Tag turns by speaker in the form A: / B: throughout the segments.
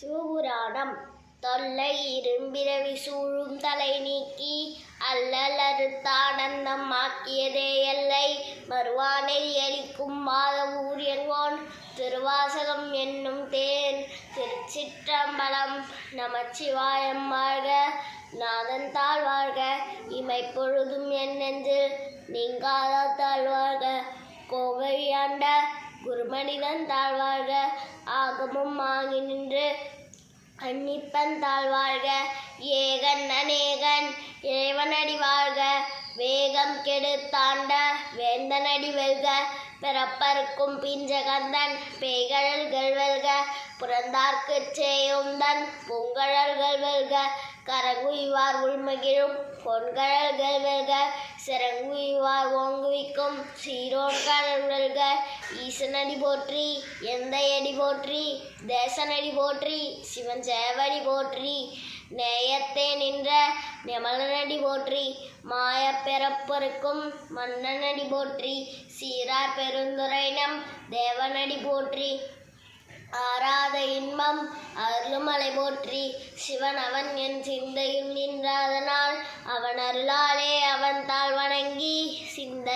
A: சிவபுராணம். தொல்லை இரும்பிறவி சூழும் தலை நீக்கி அல்லல் அறுத்தானந்தம் ஆக்கியதே எல்லை. மறுவானை எலிக்கும் மாதவூர் எங்கோன் திருவாசகம் என்னும் தேன். திருச்சிற்றம்பலம் நமச்சிவாயம் வாழ்க நாதன் தாழ்வாழ்க இமை இமைப்பொழுதும் என் நெஞ்சில் நீங்காத தாழ்வாழ்க கோவையாண்ட குருமனிதன் தாழ்வாழ்க ஆகமும் ஆகி நின்று அன்னிப்பன் தாழ்வாழ்க ஏகன் அநேகன் இறைவனடி வாழ்க. வேகம் கெடுத்தாண்ட வேந்தனடி வெல்க. பிறப்பருக்கும் பிஞ்சகந்தன் பேய்கழல்கள் வெல்க. புறந்தார்க்கு சேயுந்தன் பூங்கழல்கள் வெல்க. கரங்குய்வார் உள்மகிழும் பொன்கழல்கள் வெல்க. சிறங்குய்வார் ஓங்குவிக்கும் சீரோன்கழல் வெல்க. ஈசனடி போற்றி எந்த அடி போற்றி தேசனடி போற்றி சிவன் சேவடி போற்றி நேயத்தே நின்ற நிமலனடி போற்றி மாய பிறப்பருக்கும் மன்னனடி போற்றி சீரா பெருந்துரைனம் தேவனடி போற்றி ஆராத இன்பம் அருளுமலை போற்றி சிவன் அவன் என் சிந்தையும் நின்றாதனால் அவன் அருளாலே அவன் தாழ் வணங்கி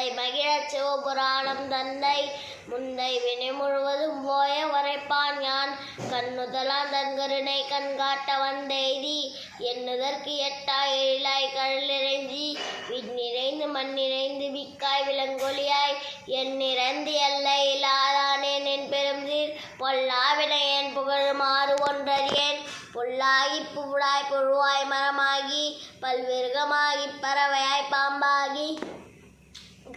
A: சிந்தை மகிழச் சிவபுராணம் தந்தை. முந்தை வினை முழுவதும் போய வரைப்பான் யான். கண்ணுதலான் தன்கருணை கண்காட்ட வந்தெய்தி. எண்ணுதற்கு எட்டாய் எழிலாய் கடல் நிறைஞ்சி விண்ணிறைந்து மண் நிறைந்து விக்காய் விலங்கொலியாய். என் நிறந்து எல்லை இல்லாதானேன் என் பெரும் சீர் பொல்லாவினை என் புகழுமாறு ஒன்றறியேன். பொல்லாகி புவுடாய் புழுவாய் மரமாகி. பல்விருகமாகி பறவையாய் பாம்பாகி.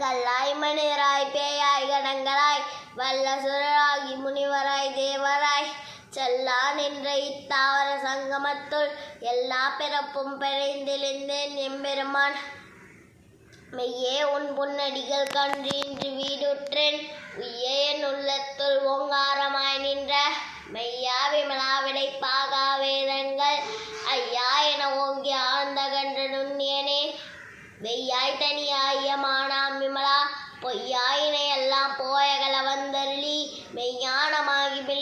A: கல்லாய் மனிதராய் பேயாய் கடங்களாய் வல்ல சுரராகி முனிவராய் தேவராய். செல்லா நின்ற இத்தாவர சங்கமத்துள் எல்லா பிறப்பும் பிழைந்திருந்தேன் எம்பெருமான். மெய்யே உன் புன்னடிகள் கன்று இன்று வீடுற்றேன். உய்யே என் உள்ளத்துள் ஓங்காரமாய்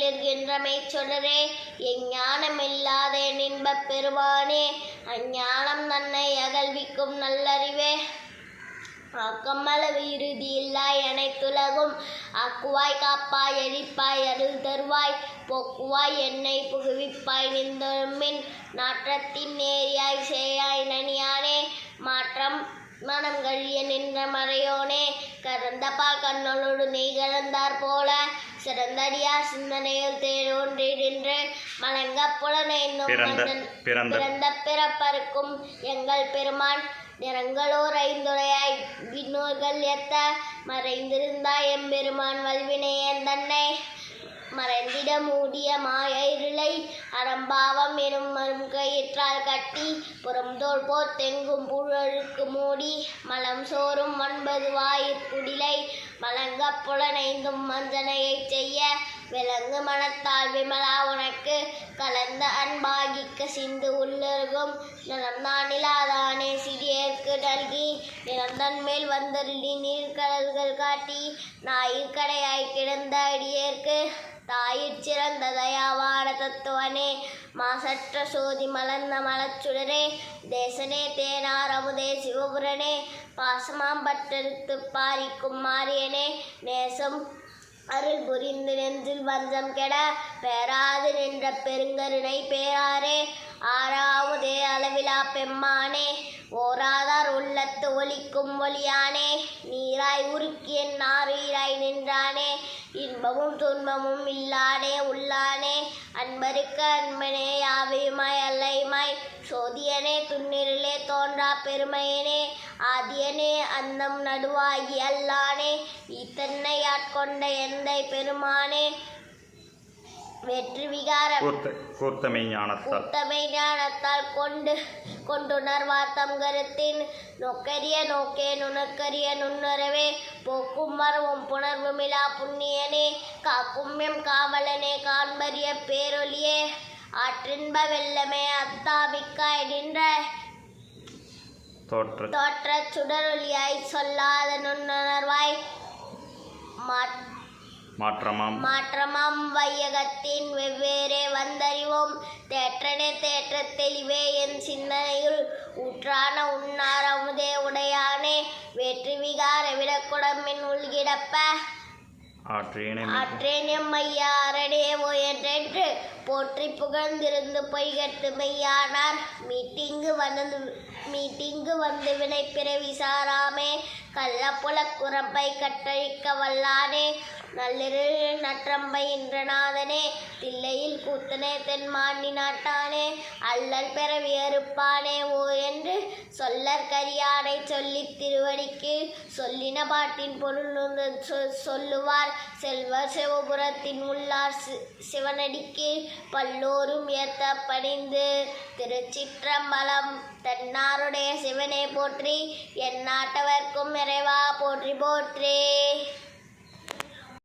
A: மெய்ஞானமாகி மிளிர்கின்ற எஞ்ஞானம் இல்லாத இன்பப் பெறுவானே அஞ்ஞானம் தன்னை அகழ்விக்கும் நல்லறிவே. ஆக்கமளவு இறுதி இல்லாய் அனைத்துலகும் ஆக்குவாய் காப்பாய் எரிப்பாய் அருள் தருவாய் போக்குவாய் என்னை புகுவிப்பாய் நின்றமின் நாற்றத்தின் நேரியாய் சேயாய் நனியானே மாற்றம் மனம் கழிய நின்ற மறையோனே கறந்த கண்ணலோடு கண்ணொளோடு நெய் கலந்தார் போல சிறந்தடியா சிந்தனையில் தேடொன்றி நின்று மலங்க புலனைந்தும்
B: பிறந்த- பிறந்த-
A: பிறந்த பிறப்பருக்கும் எங்கள் பெருமான் நிறங்களோர் ஐந்துரையாய் விண்ணோர்கள் எத்த மறைந்திருந்தாய் எம்பெருமான் வல்வினையன் தன்னை மறைந்திட மூடிய மாய இருளை அறம்பாவம் எனும் மரும் கயிற்றால் கட்டி புறம்தோல் போர் தெங்கும் புழலுக்கு மூடி மலம் சோறும் ஒன்பது வாயிற்குடிலை மலங்க புலனைந்தும் மஞ்சனையைச் செய்ய விலங்கு மனத்தால் விமலா உனக்கு கலந்த அன்பாகிக்க சிந்து உள்ளருகும். நிறந்தான் இல்லாதானே சிறியர்க்கு நல்கி நிறந்தன் மேல் வந்தருளி நீர்கடல்கள் காட்டி ஞாயிற்கடையாய் கிடந்த அடியேற்கு தாயிற் சிறந்த தயாவான தத்துவனே. மாசற்ற சோதி மலர்ந்த மலச்சுடரே தேசனே தேனார் அமுதே சிவபுரனே. பாசமாம்பட்டெடுத்து பாரிக்கும் மாரியனே நேசம் அருள் புரிந்து நெஞ்சில் வஞ்சம் கெட பெறாது நின்ற பெருங்கருணை பேராரே. ஆறாவதே அளவிலா பெம்மானே. ஓராதார் உள்ளத்து ஒலிக்கும் ஒளியானே. நீராய் உருக்கிய நாரீராய் நின்றானே. இன்பமும் துன்பமும் இல்லானே உள்ளானே. அன்பருக்கு அன்பனே சோதியனே துன்னிருளே தோன்றா பெருமையனே ஆதியனே அந்தம் நடுவாகி அல்லானே இத்தன்னை ஆட்கொண்ட எந்தை பெருமானே வெற்றி விகார
B: கூர்த்த கூர்த்தமை ஞானத்தால்.
A: கூட்டமை ஞானத்தால் கொண்டு கொண்டுணர்வார் தம் கருத்தின் நோக்கரிய நோக்கே நுணக்கரிய நுண்ணுறவே போக்கும் மரவும் புணர்வுமிலா புண்ணியனே காக்கும் எம் காவலனே காண்பரிய பேரொலியே ஆற்றின்ப வெள்ளமே அத்தாமிக்காய் நின்ற
B: தோற்ற
A: தோற்ற சுடரொலியாய் சொல்லாத நுண்ணுணர்வாய் மாற்
B: மாற்றமாம்.
A: மாற்றமாம் வையகத்தின் வெவ்வேறே வந்தறிவோம். தேற்றனே தேற்ற தெளிவே என் சிந்தனையுள் ஊற்றான உன்னார் அமுதே உடையானே. வேற்று விகார விடக்குடம்பின் உள்கிடப்ப
B: ஆற்றேனை
A: ஆற்றேன் என்றென்று போற்றி புகழ்ந்திருந்து பொய்கட்டு மெய்யானார். மீட்டிங்கு வந்து மீட்டிங்கு வந்து வினை பிறவி சாராமே கள்ளப்புல குரம்பை கட்டழிக்க வல்லானே. நள்ளிரு நற்றம்பை இன்றநாதனே தில்லையில் கூத்தனே தென் மாண்டி நாட்டானே அல்லல் பிறவி அறுப்பானே ஓ என்று சொல்லற் கரியானை சொல்லித் திருவடிக்கு சொல்லின பாட்டின் பொருள் சொ- சொல்லுவார். செல்வ சிவபுரத்தின் உள்ளார் சி- சிவனடிக்கு பல்லோரும் ஏத்த பணிந்து திருச்சிற்றம்பலம் தென்னாருடைய சிவனே போற்றி என் நாட்டவர்க்கும் நிறைவா போற்றி போற்றி.